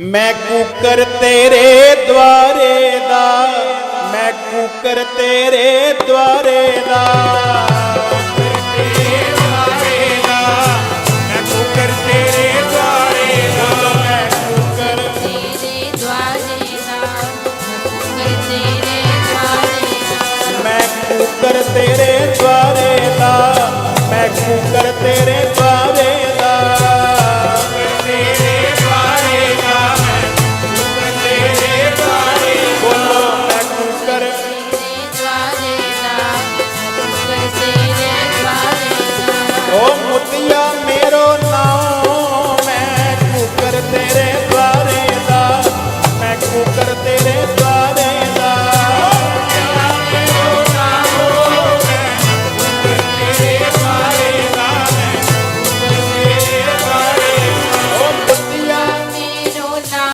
ਮੈਂ ਕੂਕਰ ਤੇਰੇ ਦਵਾਰੇ ਦਾ, ਮੈਂ ਕੂਕਰ ਤੇਰੇ ਦਵਾਰੇ ਦਾ। ਤੇਰੇ ਦਵਾਰੇ ਦਾ, ਮੈਂ ਕੂਕਰ ਤੇਰੇ ਓ ਮੇਰੋ